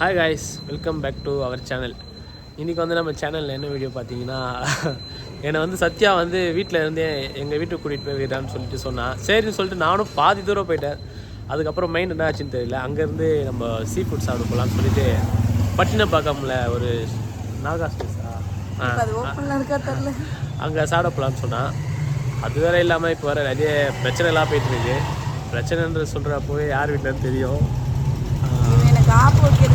Hi guys welcome back to our channel இன்றைக்கி வந்து நம்ம சேனலில் என்ன வீடியோ பார்த்தீங்கன்னா என்னை வந்து சத்யா வந்து வீட்டில் இருந்தே எங்கள் வீட்டுக்கு கூட்டிகிட்டு போய் விடான்னு சொல்லிட்டு சொன்னான் சரின்னு சொல்லிட்டு நானும் பாதி தூரம் போயிட்டேன். அதுக்கப்புறம் மைண்ட் என்ன ஆச்சுன்னு தெரியல. அங்கேருந்து நம்ம சீ ஃபுட் சாப்பிட போகலான்னு சொல்லிட்டு பட்டினப்பாக்கம்ல ஒரு நாகா ஸ்பேஸா அங்கே சாப்பிட போகலான்னு சொன்னான் அது வேற இல்லாமல் இப்போ வர நிறைய பிரச்சனைலாம் போயிட்டு இருக்கு. பிரச்சனைன்றது சொல்கிறப்போவே யார் வீட்டிலன்னு தெரியும். எனக்கு ஆப்பு இப்போ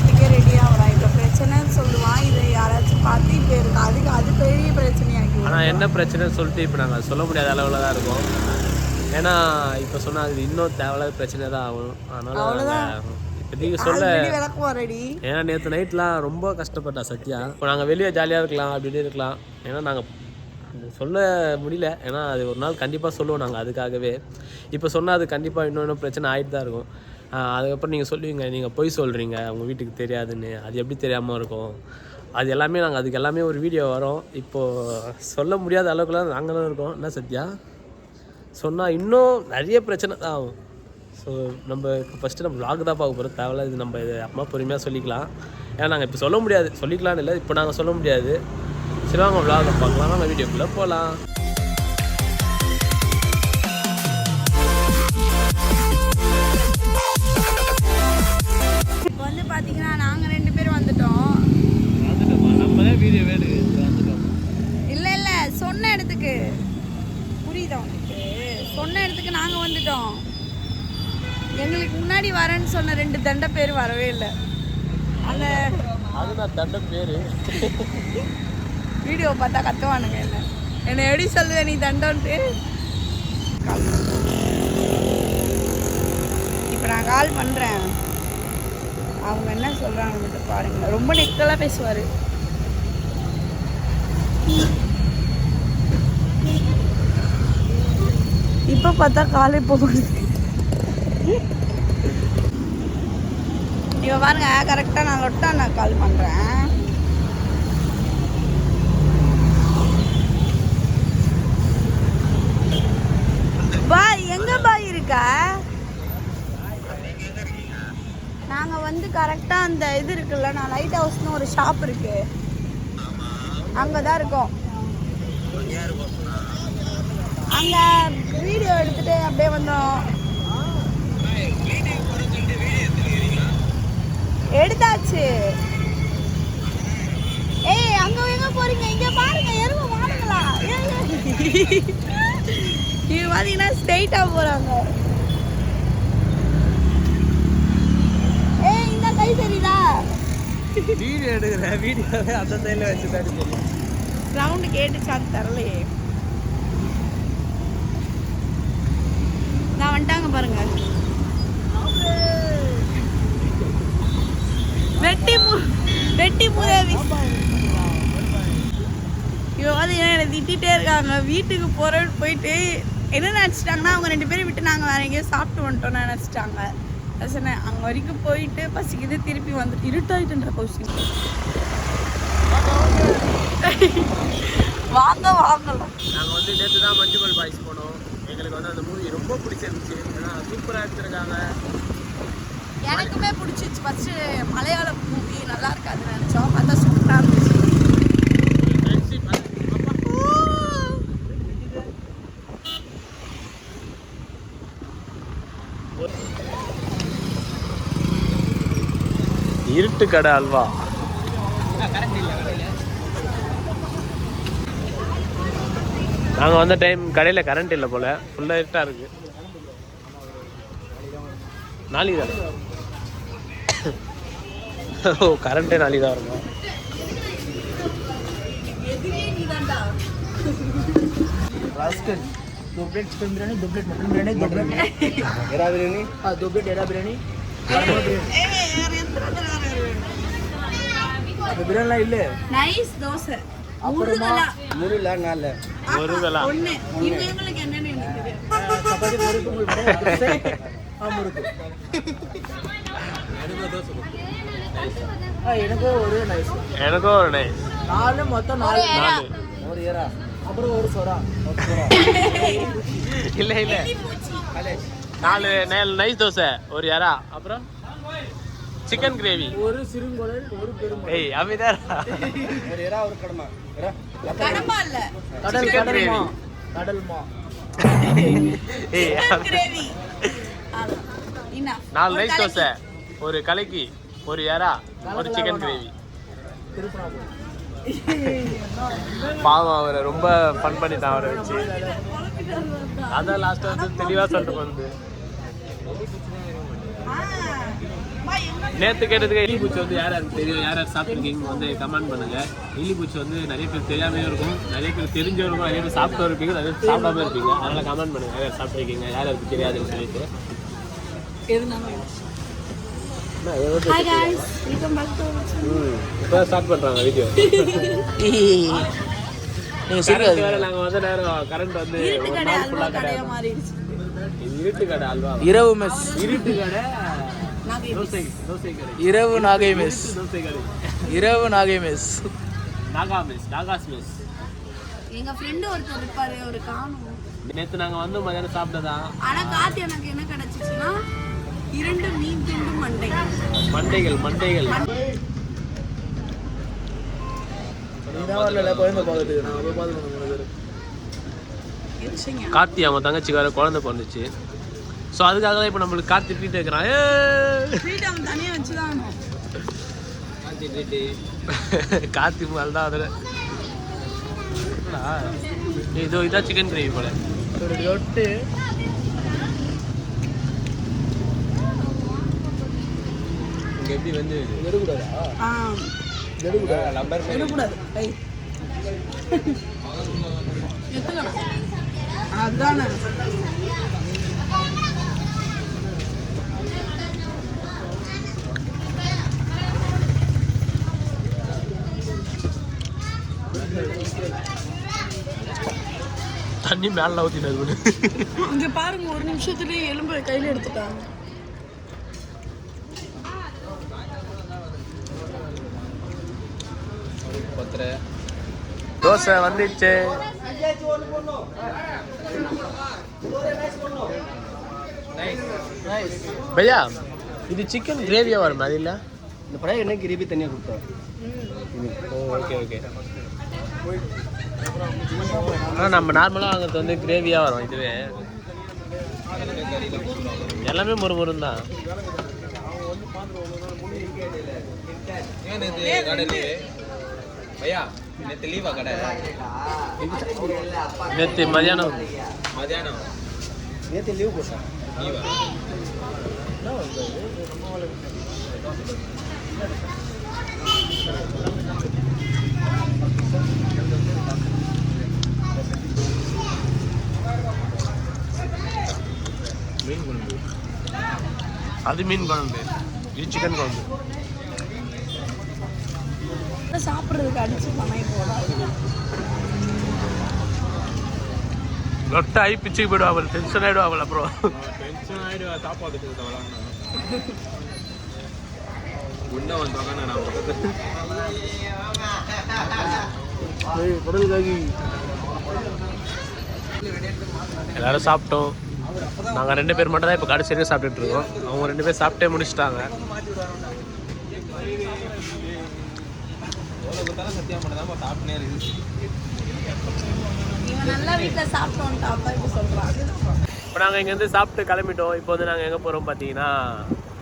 பிரச்சனைன்னு சொல்லுவான் இதை யாராச்சும் பார்த்து இப்போ இருக்கு. அதுக்கு அது பெரிய பிரச்சனையாக்கி ஆனால் என்ன பிரச்சனைன்னு சொல்லிட்டு இப்போ நாங்கள் சொல்ல முடியாத அளவில் தான் இருக்கோம். ஏன்னா இப்போ சொன்னால் அது இன்னும் தேவையில்லாத பிரச்சனை தான் ஆகும். அதனால் இப்போதைக்கு சொல்ல ஏன்னா நேற்று நைட்லாம் ரொம்ப கஷ்டப்பட்டா சத்யா. இப்போ நாங்கள் வெளியே ஜாலியாக இருக்கலாம் அப்படின்னு இருக்கலாம். ஏன்னா நாங்கள் சொல்ல முடியல. ஏன்னா அது ஒரு நாள் கண்டிப்பாக சொல்லுவோம் நாங்கள் அதுக்காகவே. இப்போ சொன்னால் அது கண்டிப்பாக இன்னொன்று பிரச்சனை ஆகிட்டு தான் இருக்கும். அதுக்கப்புறம் நீங்கள் சொல்லுவீங்க நீங்கள் பொய் சொல்கிறீங்க உங்கள் வீட்டுக்கு தெரியாதுன்னு. அது எப்படி தெரியாமல் இருக்கும்? அது எல்லாமே நாங்கள் அதுக்கு எல்லாமே ஒரு வீடியோ வரோம். இப்போது சொல்ல முடியாத அளவுக்குலாம் நாங்களும் இருக்கோம். என்ன சத்யா? சொன்னால் இன்னும் நிறைய பிரச்சனை தான் ஆகும். ஸோ நம்ம ஃபஸ்ட்டு நம்ம வ்ளாக் தான் பார்க்க போகிறோம் தேவையில்ல இது நம்ம இது அம்மா பொறுமையாக சொல்லிக்கலாம். ஏன்னா நாங்கள் இப்போ சொல்ல முடியாது. சொல்லிக்கலாம்னு இல்லை. இப்போ நாங்கள் சொல்ல முடியாது. சரி வாங்க வ்ளாக் பார்க்கலாம். வாங்க வீடியோக்குள்ளே போகலாம் இடத்துக்கு. புரியுதா உனக்கு? சொன்ன இடத்துக்கு நாங்கள் வந்துட்டோம். எங்களுக்கு முன்னாடி வரேன்னு சொன்ன ரெண்டு தண்டை பேர் வரவே இல்லை. அந்த அது நான் தண்ட பேர். வீடியோ பார்த்தா கத்துவானுங்க என்ன. என்னை எப்படி சொல்லுவேன் நீ தண்டோன்ட்டு இப்போ நான் கால் பண்ணுறேன் அவங்க என்ன சொல்கிறாங்க பாருங்க. ரொம்ப நெக்கலாக பேசுவார். இப்போ பார்த்தா காலே போகுது? இப்போ பாருங்க கரெக்டாக நான் லொட்டா நான் கால் பண்ணுறேன் பாய் எங்க பாய் இருக்க? நாங்க வந்து கரெக்டா அந்த இது இருக்குல்ல நான் லைட் ஹவுஸ்னு ஒரு ஷாப் இருக்கு. அங்கதான் இருக்கோம். அங்க வீடியோ எடுத்துட்டு அப்படியே வந்தோம். எடுத்தாச்சு. ஏய் அங்க எங்க போறீங்க? இங்க பாருங்க எருமை மாடுங்களா. இது பார்த்தீங்கன்னா ஸ்ட்ரைட்டாக போகிறாங்க ஏய் இந்த கை தெரியுதா வீடியோ எடுக்கிறேன் வீடியோவே அந்த சைடில் வச்சு தான் ரவுண்டு கேட்டுச்சான்னு தரலையே பாருங்க. வெட்டி மு வெட்டி முதவி இவன் வந்து என்னை திட்டிகிட்டே இருக்காங்க. வீட்டுக்கு போகிறேன்னு போயிட்டு என்ன நினச்சிட்டாங்கன்னா அவங்க ரெண்டு பேரும் விட்டு நாங்கள் வேற எங்கேயோ சாப்பிட்டு வந்துட்டோம்னு நினச்சிட்டாங்க. அது சொன்னேன் அங்கே வரைக்கும் போயிட்டு பசிக்குது திருப்பி வந்து இருட்டாயிட்டுன்ற கொஸ்டின் வாங்க வாங்கலாம் நாங்கள் வந்து நேற்று தான் மஞ்சுமல் பாய்ஸ் போனோம். எங்களுக்கு வந்து அந்த மூவி ரொம்ப பிடிச்சிருந்துச்சு. ஏன்னா சூப்பராக எடுத்திருக்காங்க. எனக்குமே பிடிச்சிச்சு ஃபஸ்ட்டு மலையாளம் மூவி நல்லா இருக்காதுன்னு நினச்சோம். பார்த்தா சூப்பராக இருந்துச்சு. இருட்டு கடை அல்வா நாங்கள் வந்த டைம் கடையில் கரண்ட் இல்லை போல் ஃபுல்லாக இருட்டாக இருக்கு நாளைக்கு தானே ஓ கரண்ட்டே நாளைக்கு தான் இருக்கும் எதுவே நீ தான்டா रास्कल दो प्लेट चिकन बिरयानी दो प्लेट मटन बिरयानी दो प्लेट एरा बिरयानी हाँ दो प्लेट एरा बिरयानी அது பிரியாணிலாம் இல்லை நைஸ் தோசை முருகலா மூணு இல்லை நாலு என்னென்னு எனக்கு எனக்கு ஒரு நைஸ் எனக்கும் ஒரு நைஸ் நாலு. மொத்தம் நாலு நாலு. ஒரு ஏரா அப்புறம் ஒரு சொரா ஒரு சொரா இல்லை இல்லை நாலு நாலு நைஸ் தோசை. ஒரு யாரா அப்புறம்? Chicken gravy. ஒரு சிறுங்குடல் ஒரு பெரும் ஏய் அமைதார் ஒரு ஒரு கடமா எறா கடம்பா இல்ல. கடல் Chicken கடல் மா. gravy. கடல் மா. ஏய் கிரேவி. நாலு ரைஸ் தோசை ஒரு கலக்கி ஒரு எறா ஒரு சிக்கன் கிரேவி. பாவம் அவரை ரொம்ப ஃபன் பண்ணிட்டான் அவரை வச்சு. அதான் லாஸ்ட் வந்து தெளிவாக சொல்லிட்டு வந்து நேற்று கேட்டதுக்கு எலிபூச்சி வந்து யார் யார் தெரியும்? யார் யார் சாப்பிட்ருக்கீங்க வந்து கமெண்ட் பண்ணுங்கள் எலிபூச்சி வந்து நிறைய பேர் தெரியாமையும் இருக்கும். நிறைய பேர் தெரிஞ்சவருக்கும் நிறைய பேர் சாப்பிட்டு இருப்பீங்க. நிறைய பேர் சாப்பிடாம இருப்பீங்க. அதனால் கமெண்ட் பண்ணுங்கள் யார் யார் சாப்பிட்ருக்கீங்க யார் யாருக்கு தெரியாதுன்னு சொல்லிட்டு. இப்போ ஸ்டார்ட் பண்ணுறாங்க வீடியோ இரவு மெஸ் இருட்டு கடை இரவு நாகை மெஸ். இரவு Nagai mess. Naga mess Naga's mess. எங்க ஃப்ரெண்ட் ஒருத்தர் இருப்பாரு ஒரு காணும். நேற்று நாங்கள் வந்து மதியானம் சாப்பிட்டதான் ஆனா காத்து எனக்கு என்ன கிடைச்சிச்சுன்னா இரண்டு மீன் துண்டு மண்டை. மண்டைகள் மண்டைகள். நீதான் வரல குழந்தை பார்த்துட்டு நான் போய் பார்த்து மூணு பேர் எரிச்சிங்க கார்த்தி அவன் தங்கச்சிக்கு வேற குழந்தை பிறந்துச்சு. ஸோ அதுக்காக தான் இப்போ நம்மளுக்கு கார்த்தி ட்ரீட் வைக்கிறான். ஃப்ரீடம் தனியா வச்சுதான் கார்த்தி மேல் தான் அதில். இதோ இதான் சிக்கன் கிரேவி போல. ரொட்டு எப்படி வந்து எடுக்கூடாதா தண்ணி மேலே ஊற்றினது இங்க பாருங்க ஒரு நிமிஷத்துலயே எலும்பு கையில எடுத்துட்டாங்க. தோசை வந்துச்சு. பையா இது சிக்கன் கிரேவியா வரும் அது இல்லை? இந்த படம் என்ன கிரேவி தனியாக கொடுத்தோம். ஓகே ஓகே ஆனால் நம்ம நார்மலாக வாங்குறது வந்து கிரேவியாக வரும் இதுவே. எல்லாமே முறு முருன்னு தான். நேற்று மதியானம். மதியானம் நேற்று லீவ் போட்டேன் அது மீன் குழம்பு. இது சிக்கன் குழம்பு. சாப்பிடுறதுக்கு அடிச்சு பணம் போடாது பிச்சுக்கு டென்ஷன் ஆகிடுவாங்க அப்புறம். டென்ஷன் ஆயிடுவா சாப்பாடு உண்டை வந்தவங்க நான் பக்கத்து எல்லாரும் சாப்பிட்டோம். நாங்கள் ரெண்டு பேர் மட்டும் தான் இப்போ கடைசி வரைக்கும் சாப்பிட்டுட்டு இருக்கோம். அவங்க ரெண்டு பேர் சாப்பிட்டே முடிச்சிட்டாங்க. இப்போ நாங்கள் இங்கேருந்து சாப்பிட்டு கிளம்பிட்டோம். இப்போ வந்து நாங்கள் எங்கே போகிறோம் பார்த்தீங்கன்னா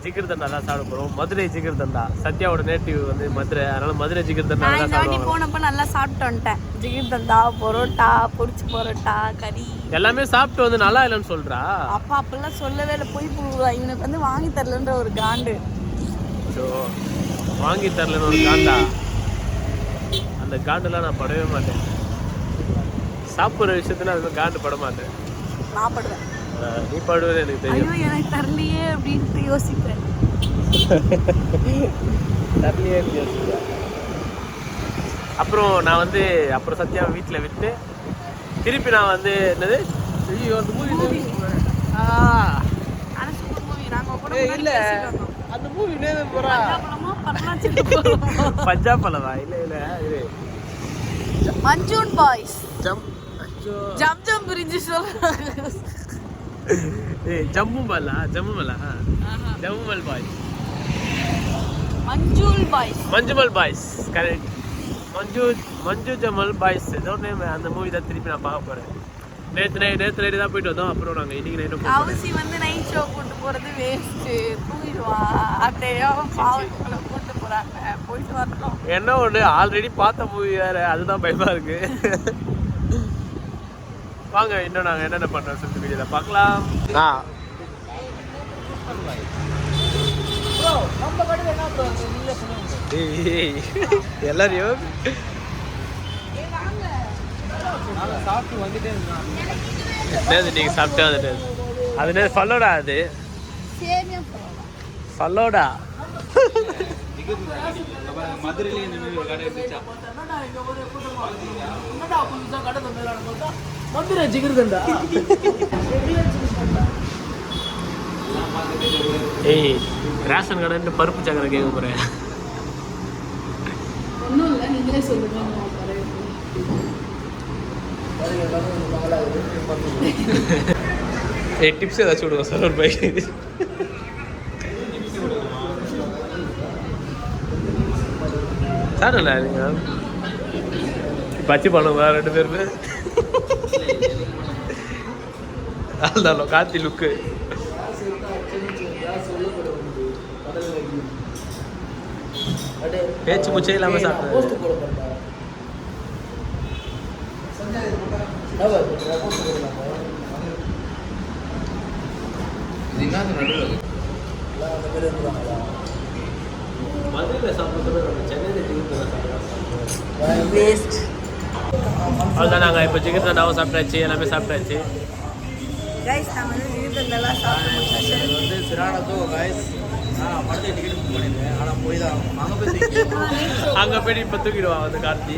ஜிகிர் தண்டா தான் சாப்பிட போகிறோம் மதுரை ஜிகிர் தண்டா. சத்யாவோட நேட்டிவ் வந்து மதுரை. அதனால மதுரை ஜிகிர் தண்டா நான் இந்த தான் வாட்டி சாப்பிடுவாங்க போனப்ப நல்லா சாப்பிட்டு வந்துட்டேன். ஜிகிர் தந்தா பரோட்டா பொரிச்சு பரோட்டா கறி. எல்லாமே சாப்பிட்டு வந்து நல்லா இல்லைன்னு சொல்கிறா அப்பா அப்பெல்லாம் சொல்லவே இல்லை. போய் புழுவா இவனுக்கு வந்து வாங்கி தரலன்ற ஒரு காண்டு. ஸோ வாங்கி தரலன்னு ஒரு காண்டா? அந்த காண்டெல்லாம் நான் படவே மாட்டேன். சாப்பிட்ற விஷயத்துல அது காண்டு பட மாட்டேன் நான் படுவேன். நீ படுவது எனக்கு தெரியும். ஐயோ எனக்கு தரலையே அப்படின்ட்டு யோசிப்பேன் தரலையே யோசிச்சா. அப்புறம் நான் வந்து அப்புறம் சத்யாவை வீட்டில் விட்டு திருப்பி நான் வந்து என்னது? ஐயோ அந்த மூவி இல்ல. அந்த மூவி நேரம் போறா? பஞ்சாப் பலவா இல்லை இல்லை இது. மஞ்சூன் பாய்ஸ். ஜம் ஜம் ஜம் பிரிஞ்சு சொல்றாங்க. மலா ஜம்மு மல் பாய் மஞ்சூல் பாய்ஸ் மஞ்சுமல் பாய்ஸ் கரெக்ட் மஞ்சு மஞ்சு ஜமல் பாய்ஸ் ஏதோ நேம் அந்த மூவி தான் திருப்பி நான் பார்க்க போகிறேன் நேற்று நைட் நேற்று நைட்டு தான் போயிட்டு வந்தோம் அப்புறம் நாங்கள் இன்னைக்கு அவசி வந்து நைட் ஷோ கூட்டு போறது வேஸ்ட் கூட்டு போறாங்க போயிட்டு என்ன ஒன்று ஆல்ரெடி பார்த்த மூவி வேறு அதுதான் பயமாக இருக்கு வாங்க இன்னும் நாங்கள் என்னென்ன பண்ணுறோம் சொல்லிட்டு வீடியோவில் பார்க்கலாம். ஆ. ப்ரோ நம்ம கடையில் என்ன ப்ரோ இல்லை சொல்லுங்க. ஏய், ஏய். எல்லாரையும் நாங்கள் சாப்பிட்டு வந்துட்டே அது ஃபல்லோடா அது? ஃபல்லோடா? இந்த மாதிரி ஒரு கடை இருந்துச்சா மதுரை ஜிகிருதண்டா ஏய் ரேஷன் கடைன்ட்டு பருப்பு சக்கரை கேட்க போகிறேன் ஒன்றும் இல்லை நீங்களே சொல்லுங்க. ஏய் டிப்ஸ் ஏதாச்சும் விடுங்க சார் ஒரு பைக் சார் நல்லா இருங்க பச்சி பண்ணுங்க ரெண்டு பேருமே அதுதான் காத்தி லுக்கு பேச்சு முச்சே இல்லாம இருக்கிறாங்களா மதுரையில் சாப்பிட்றது நம்ம சென்னையில் ஜிகிர் சாப்பிட்றோம். அவ்வளோதான் நாங்கள் இப்போ ஜிகிர் தண்டாவும் சாப்பிட்டாச்சு எல்லாமே சாப்பிட்டாச்சு. கைஸ் நாங்கள் வந்து விருதுலாம் சாப்பிட்டு இது வந்து சிரானத்தோ காய்ஸ் நான் படத்துக்கு டிக்கெட் புக் பண்ணியிருந்தேன் ஆனால் போய் தான் அங்கே போய் அங்கே போய் இப்போ தூக்கிடுவான் வந்து கார்த்தி.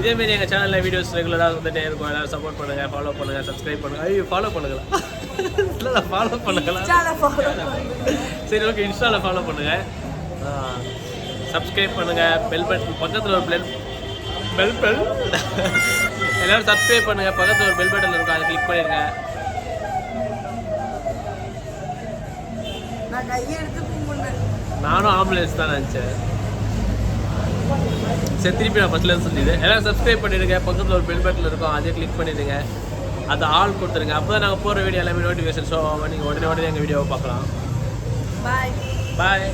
இதேமாரி எங்கள் சேனலில் வீடியோஸ் ரெகுலராக வந்துட்டே இருக்கும். எல்லாரும் சப்போர்ட் பண்ணுங்கள் ஃபாலோ பண்ணுங்கள் சப்ஸ்கிரைப் பண்ணுங்கள் ஐயோ ஃபாலோ பண்ணுங்களா இல்லை ஃபாலோ பண்ணுங்களா சரி ஓகே இன்ஸ்டாவில் ஃபாலோ பண்ணுங்கள் சப்ஸ்கிரைப் பண்ணுங்கள் பெல் பட்டன் பக்கத்தில் ஒரு பெல் பெல் பெல் எல்லாரும் சப்ஸ்கிரைப் பண்ணுங்கள் பக்கத்தில் ஒரு பெல் பட்டன் இருக்கும். அதை கிளிக் பண்ணிடுங்க நானும் ஆம்புலன்ஸ் தான் நினச்சேன். சரி திருப்பி நான் ஃபஸ்ட்லேருந்து சொல்லிடு. எல்லாரும் சப்ஸ்கிரைப் பண்ணிடுங்க. பக்கத்தில் ஒரு பெல் பட்டன் இருக்கும். அதே கிளிக் பண்ணிடுங்க. அது ஆள் கொடுத்துருங்க. அப்போ தான் நாங்கள் போகிற வீடியோ எல்லாமே நோட்டிஃபிகேஷன் ஷோ ஆகும் நீங்கள் உடனே உடனே எங்கள் வீடியோவை பார்க்கலாம். பாய் பாய்